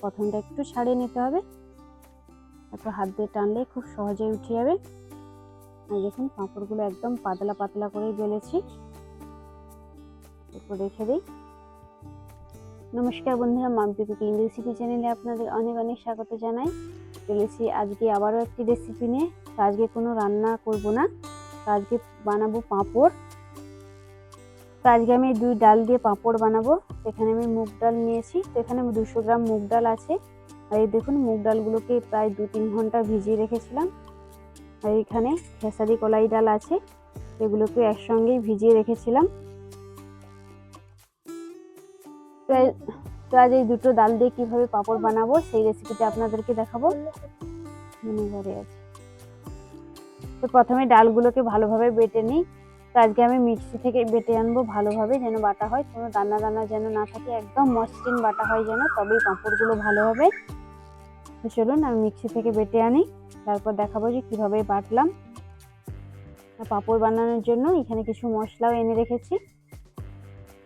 প্রথমটা একটু ছাড়িয়ে নিতে হবে। তারপর হাত দিয়ে টানলে খুব সহজে উঠে যাবে। আর দেখুন পাঁপড়গুলো একদম পাতলা পাতলা করেই বেলেছি। এরপর রেখে দিই। নমস্কার বন্ধুরা মাম্পি কুকিং রেসিপি চ্যানেলে আপনাদের অনেক অনেক স্বাগত জানাই। চলেছি আজকে আবারও একটি রেসিপি নিয়ে। আজকে কোনো রান্না করব না। আজকে বানাবো পাঁপড়। আজকে আমি দুই ডাল দিয়ে পাঁপড় বানাবো। এখানে আমি মুগ ডাল নিয়েছি। তো এখানে দুশো গ্রাম মুগ ডাল আছে। আর এই দেখুন, মুগ ডালগুলোকে প্রায় দু তিন ঘণ্টা ভিজিয়ে রেখেছিলাম। আর এখানে খেসারি কলাই ডাল আছে। এগুলোকে একসঙ্গেই ভিজিয়ে রেখেছিলাম। তো আজ এই দুটো ডাল দিয়ে কীভাবে পাঁপড় বানাবো, সেই রেসিপিটা আপনাদেরকে দেখাবো। মনে ঘরে আছে। তো প্রথমে ডালগুলোকে ভালোভাবে বেটে নিই। আজকে আমি মিক্সি থেকে বেটে আনব ভালোভাবে যেন বাটা হয়, কোনো দানা দানা যেন না থাকে, একদম মসৃণ বাটা হয় যেন, তবেই পাঁপড়গুলো ভালো হবে। তো চলুন আমি মিক্সি থেকে বেটে আনি, তারপর দেখাবো যে কীভাবে বাটলাম। পাঁপড় বানানোর জন্য এখানে কিছু মশলাও এনে রেখেছি।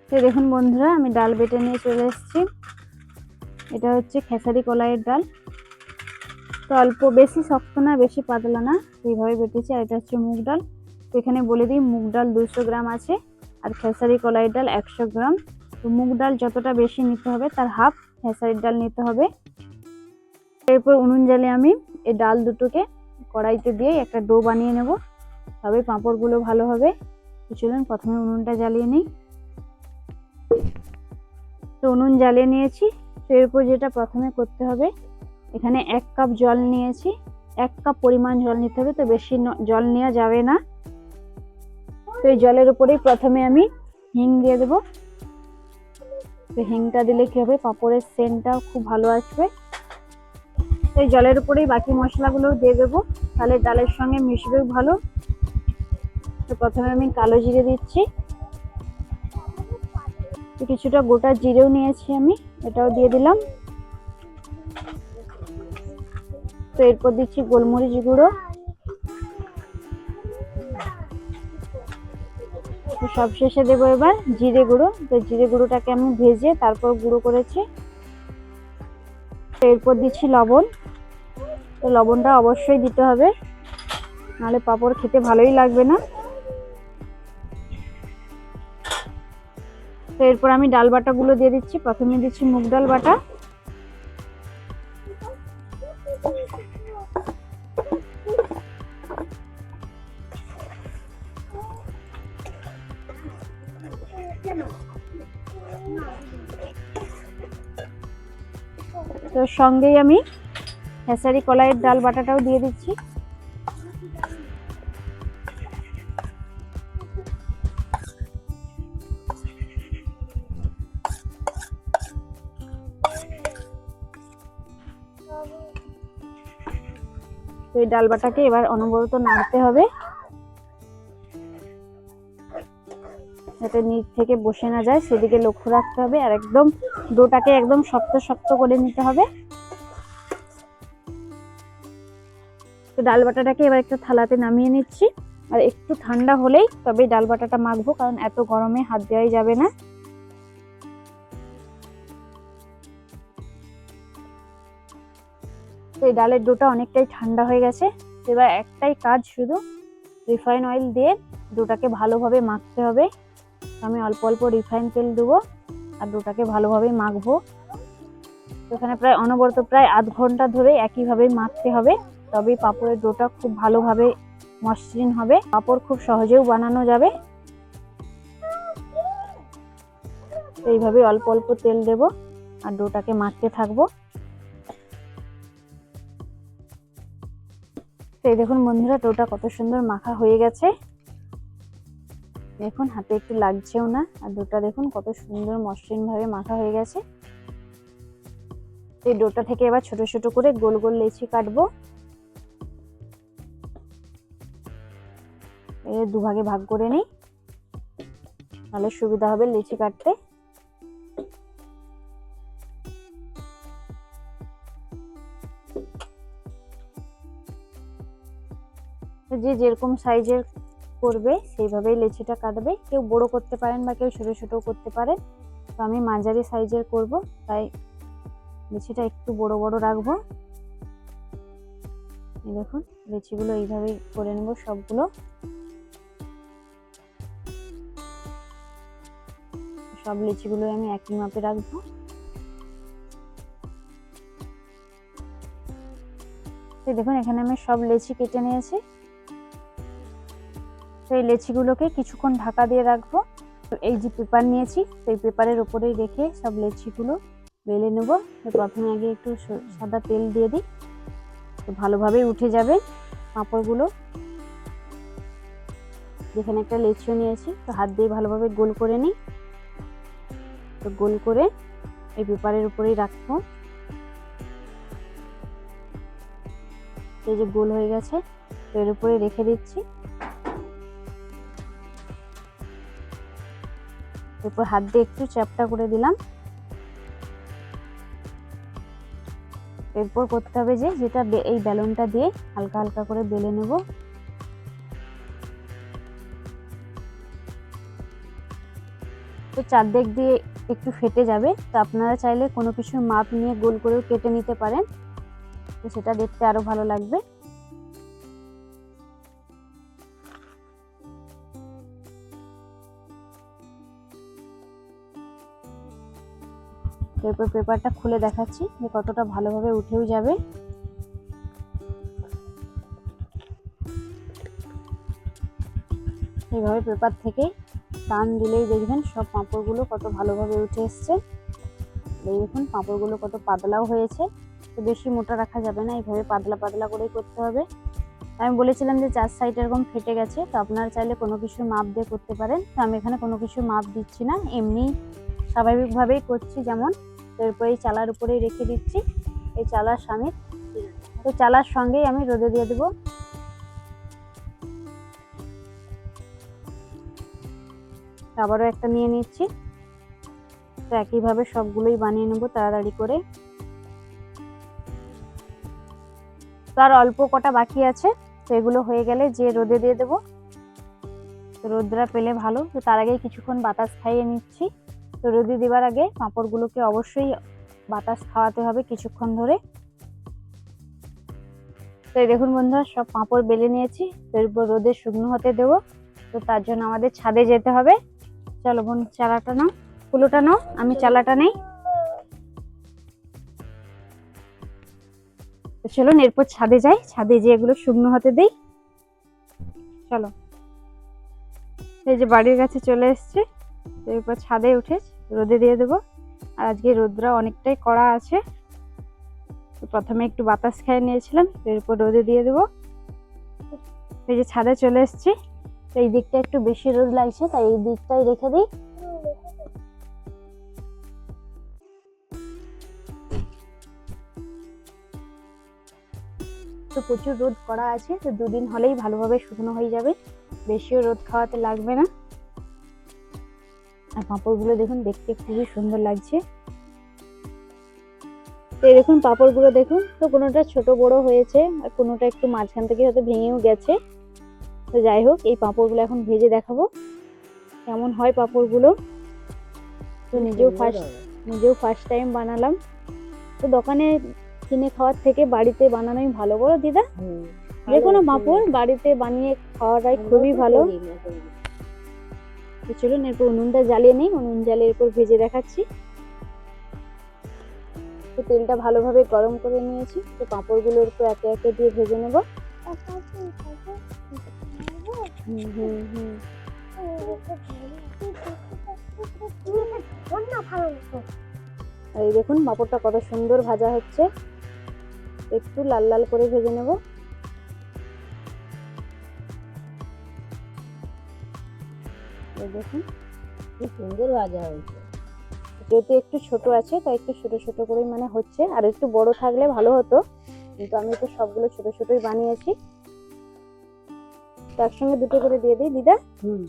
তো দেখুন বন্ধুরা, আমি ডাল বেটে নিয়ে চলে এসেছি। এটা হচ্ছে খেসারি কলাইয়ের ডাল। তো অল্প, বেশি শক্ত না, বেশি পাতলা না, এইভাবে বেটেছি। আর এটা হচ্ছে মুগ ডাল। তো এখানে বলে দিই, মুগ ডাল দুশো গ্রাম আছে আর খেসারি কলাই ডাল একশো গ্রাম। তো মুগ ডাল যতটা বেশি নিতে হবে তার হাফ খেসারির ডাল নিতে হবে। এরপর উনুন জ্বালে আমি এই ডাল দুটোকে কড়াইতে দিয়ে একটা ডো বানিয়ে নেব। তবে পাঁপড়গুলো ভালো হবে। চলুন প্রথমে উনুনটা জ্বালিয়ে নিই। তো উনুন জ্বালিয়ে নিয়েছি। তো এরপর যেটা প্রথমে করতে হবে, এখানে এক কাপ জল নিয়েছি। এক কাপ পরিমাণ জল নিতে হবে, তো বেশি জল নেওয়া যাবে না। তো এই জলের উপরেই প্রথমে আমি হিং দিয়ে দেবো। তো হিংটা দিলে কী হবে? পাঁপড়ের সেন্টটাও খুব ভালো আসবে। তো এই জলের উপরেই বাকি মশলাগুলো দিয়ে দেবো। তাহলে ডালের সঙ্গে মিশবে ভালো। তো প্রথমে আমি কালো জিরে দিচ্ছি। কিছুটা গোটা জিরেও নিয়েছি আমি, এটাও দিয়ে দিলাম। তো এরপর দিচ্ছি গোলমরিচ গুঁড়ো। সবশেষে দেবো এবার জিরে গুঁড়ো। তো জিরে গুঁড়োটাকে আমি ভেজে তারপর গুঁড়ো করেছি। এরপর দিচ্ছি লবণ। তো লবণটা অবশ্যই দিতে হবে। নাহলে পাঁপড় খেতে ভালোই লাগবে না। তো এরপর আমি ডাল বাটাগুলো দিয়ে দিচ্ছি। প্রথমে দিচ্ছি মুগ ডাল বাটা। তো সঙ্গেই আমি হেসারি কলাইয়ের ডাল বাটাটাও দিয়ে দিচ্ছি। এই ডাল বাটাকে এবার অনবরত নাড়তে হবে। যাতে নিচ থেকে বসে না যায়, সেদিকে লক্ষ্য রাখতে হবে আর একদম ডোটাকে একদম শক্ত শক্ত করে নিতে হবে। তো ডাল বাটাটাকে এবার একটা থালাতে নামিয়ে নিচ্ছি। আর একটু ঠান্ডা হলেই তবে ডাল বাটাটা মাখবো, কারণ এত গরমে হাত দেওয়াই যাবে না। তো এই ডালের ডোটা অনেকটাই ঠান্ডা হয়ে গেছে। এবার একটাই কাজ শুধু রিফাইন অয়েল দিয়ে ডোটাকে ভালোভাবে মাখতে হবে। আমি অল্প অল্প রিফাইন তেল দেবো আর দুটাকে ভালোভাবে মাখবো। এখানে প্রায় অনবরত প্রায় আধ ঘণ্টা ধরে একইভাবে মাখতে হবে, তবেই পাঁপড়ের ডোটা খুব ভালোভাবে মসৃণ হবে। পাপড় খুব সহজেও বানানো যাবে। এইভাবে অল্প অল্প তেল দেব আর ডোটাকে মাখতে থাকব। এই দেখুন বন্ধুরা, ডোটা কত সুন্দর মাখা হয়ে গেছে। দেখুন, হাতে একটু লাগছেও না। আর ডোটা দেখুন, কত সুন্দর মসৃণ ভাবে মাখা হয়ে গেছে। এই ডোটা থেকে এবার ছোট ছোট করে গোল গোল লেচি কাটবো। এর দুভাগে ভাগ করে নিই। তাহলে সুবিধা হবে লেচি কাটতে। যে যেরকম সাইজের করবে, সেইভাবেই লেচিটা কাটবে। কেউ বড় করতে পারেন বা কেউ ছোটো ছোটো করতে পারেন। তো আমি মাঝারি সাইজের করব, তাই লেচিটা একটু বড় বড় রাখব। দেখুন, লেচিগুলো এইভাবেই করে নেব সবগুলো। সব লিচিগুলো আমি একই মাপে রাখব। দেখুন, এখানে আমি সব লেচি কেটে নিয়েছি। তো এই লেচিগুলোকে কিছুক্ষণ ঢাকা দিয়ে রাখব। এই যে পেপার নিয়েছি এই পেপারের উপরেই রেখে সব লেচিগুলো বেলে নেব। প্রথমে আগে একটু সাদা তেল দিয়ে দিই। তো ভালোভাবেই উঠে যাবে পাঁপড়গুলো যেখানে একটা লেচিও নিয়েছি, তো হাত দিয়ে ভালোভাবে গোল করে নিই। তো গোল করে এই পেপারের উপরেই রাখব। এই যে গোল হয়ে গেছে, তো এর উপরে রেখে দিচ্ছি। এরপর হাত দিয়ে একটু চ্যাপটা করে দিলাম। এরপর করতে হবে যে, যেটা এই বেলুনটা দিয়ে হালকা হালকা করে বেলে নেব। তো চারদিক দিয়ে একটু ফেটে যাবে, তো আপনারা চাইলে কোনো কিছুর মাপ নিয়ে গোল করেও কেটে নিতে পারেন। তো সেটা দেখতে আরও ভালো লাগবে। এরপর পেপারটা খুলে দেখাচ্ছি যে কতটা ভালোভাবে উঠেও যাবে। এইভাবে পেপার থেকে টান দিলেই দেখবেন সব পাঁপড়গুলো কত ভালোভাবে উঠে এসছে। দেখুন, পাঁপড়গুলো কত পাতলাও হয়েছে। তো বেশি মোটা রাখা যাবে না, এইভাবে পাতলা পাতলা করেই করতে হবে। আমি বলেছিলাম যে চার সাইড এরকম ফেটে গেছে, তো আপনারা চাইলে কোনো কিছু মাপ দিয়ে করতে পারেন। তো আমি এখানে কোনো কিছু মাপ দিচ্ছি না, এমনি স্বাভাবিকভাবেই করছি যেমন এরপর এই চালার উপরেই রেখে দিচ্ছি, এই চালার স্বামী তো চালার সঙ্গেই আমি রোদে দিয়ে দেবো। আবারও একটা নিয়ে নিচ্ছি। তো একইভাবে সবগুলোই বানিয়ে নেব তাড়াতাড়ি করে। তো আর অল্প কটা বাকি আছে, তো এগুলো হয়ে গেলে যে রোদে দিয়ে দেবো। রোদরা পেলে ভালো, তো তার আগেই কিছুক্ষণ বাতাস খাইয়ে নিচ্ছি। তো রোদে দেওয়ার আগে পাঁপড়গুলোকে অবশ্যই বাতাস খাওয়াতে হবে কিছুক্ষণ ধরে। তো দেখুন বন্ধুরা, সব পাঁপড় বেলে নিয়েছি। তো এরপর রোদে শুকনো হতে দেবো। তো তার জন্য আমাদের ছাদে যেতে হবে। চলো বোন চালাটা নাও। কুলোটা নাও, আমি চালাটা নেই। তো চলুন এরপর ছাদে যাই। ছাদে যেয়ে এগুলো শুকনো হতে দেই। চলো। এই যে বাড়ির কাছে চলে এসছে। এরপর ছাদে উঠে রোদে দিয়ে দেবো। আর আজকে রোদরা অনেকটাই কড়া আছে। তো প্রথমে একটু বাতাস খেয়ে নিয়েছিলাম এরপর রোদে দিয়ে দেবো। এই যে ছাদে চলে এসছি, তো এই দিকটা একটু বেশি রোদ লাগছে, তাই এই দিকটাই রেখে দিই। তো প্রচুর রোদ করা আছে, তো দুদিন হলেই ভালোভাবে শুকনো হয়ে যাবে। বেশিও রোদ খাওয়াতে লাগবে না। আর পাঁপড়গুলো দেখুন দেখতে খুবই সুন্দর লাগছে। তো এই দেখুন পাঁপড়গুলো দেখুন তো কোনোটা ছোট বড় হয়েছে আর কোনোটা একটু মাঝখান থেকে হয়তো ভেঙেও গেছে। তো যাই হোক এই পাঁপড়গুলো এখন ভেজে দেখাবো কেমন হয় পাঁপড়গুলো। তো নিজেও ফার্স্ট নিজেও ফার্স্ট টাইম বানালাম। তো দোকানে কিনে খাওয়ার থেকে বাড়িতে বানানোই ভালো। বলো দিদা যে কোনো পাঁপড় বাড়িতে বানিয়ে খাওয়াটাই খুবই ভালো। তো চলুন, এরপর উনুনটা জ্বালিয়ে নিই। উনুন জ্বালিয়ে এরপর ভেজে দেখাচ্ছি। তো তেলটা ভালোভাবে গরম করে নিয়েছি। তো পাঁপড়গুলোর এরপর একে একে দিয়ে ভেজে নেব। হুম হুম এই দেখুন, পাঁপড়টা কত সুন্দর ভাজা হচ্ছে। একটু লাল লাল করে ভেজে নেব। দেখুন খুব সুন্দর ভাজা হয়েছে। যেহেতু একটু ছোট আছে তাই একটু ছোট ছোট করেই মানে হচ্ছে। আর একটু বড় থাকলে ভালো হতো কিন্তু আমি তো সবগুলো ছোট ছোটই বানিয়েছি। তার সঙ্গে দুটো করে দিয়ে দিই দিদা। হুম।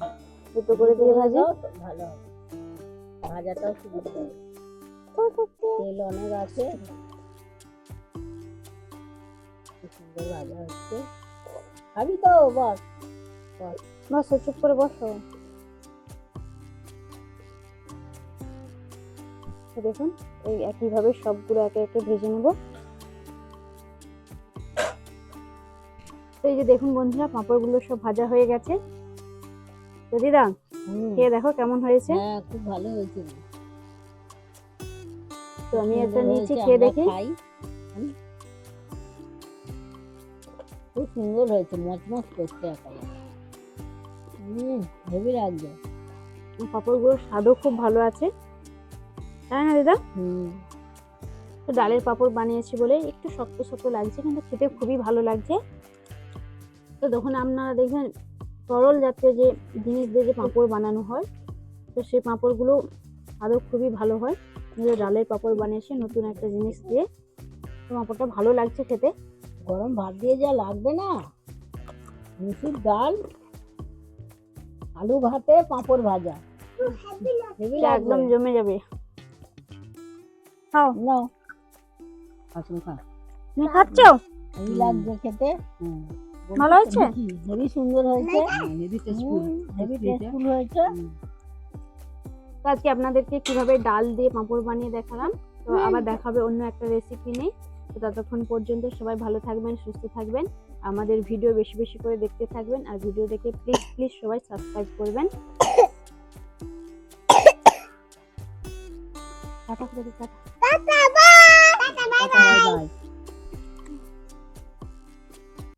দুটো করে দিয়ে ভাজি। ভালো হবে। ভাজাটাও সুন্দর তেল অনেক আছে। সুন্দর ভাজা হচ্ছে। খাবি তো বস। বস চুপ করে বসো। তো দেখুন এই একইভাবে সবগুলো একে একে ভেজে নেব। তো এই যে দেখুন বন্ধুরা পাঁপড়গুলো সব ভাজা হয়ে গেছে। তো দিদা। খেয়ে দেখো কেমন হয়েছে? হ্যাঁ খুব ভালো হয়েছে। তো আমি একটা সুন্দর নিয়েছি খেয়ে দেখি। খুব সুন্দর হয়েছে মচমচ করছে একেবারে। হেভি লাগছে। পাঁপড়গুলোর স্বাদও খুব ভালো আছে। তাই না দিদা? তো ডালের পাঁপড় বানিয়েছি বলে একটু শক্ত শক্ত লাগছে কিন্তু খেতে খুবই ভালো লাগছে। তো তখন আপনারা দেখবেন তরল জাতীয় যে জিনিস দিয়ে যে পাঁপড় বানানো হয় তো সেই পাঁপড়গুলো আদৌ খুবই ভালো হয়। ডালের পাঁপড় বানিয়েছি নতুন একটা জিনিস দিয়ে তো পাঁপড়টা ভালো লাগছে খেতে। গরম ভাত দিয়ে যা লাগবে না। মুসুর ডাল আলু ভাতে পাঁপড় ভাজা। একদম জমে যাবে। খাও। নাও। আসুন খা। তুমি খাচ্ছ? হেভি লাগছে খেতে। ভালো হয়েছে? হেভি সুন্দর হয়েছে। হেভি হেভি টেস্টফুল হয়েছে। আজকে আপনাদেরকে কীভাবে ডাল দিয়ে পাঁপড় বানিয়ে দেখালাম। তো আবার দেখাবে অন্য একটা রেসিপি নেই তো ততক্ষণ পর্যন্ত সবাই ভালো থাকবেন সুস্থ থাকবেন। আমাদের ভিডিও বেশি বেশি করে দেখতে থাকবেন। আর ভিডিও দেখে প্লিজ প্লিজ সবাই সাবস্ক্রাইব করবেন। タタフレルタ。バイバイバイバイ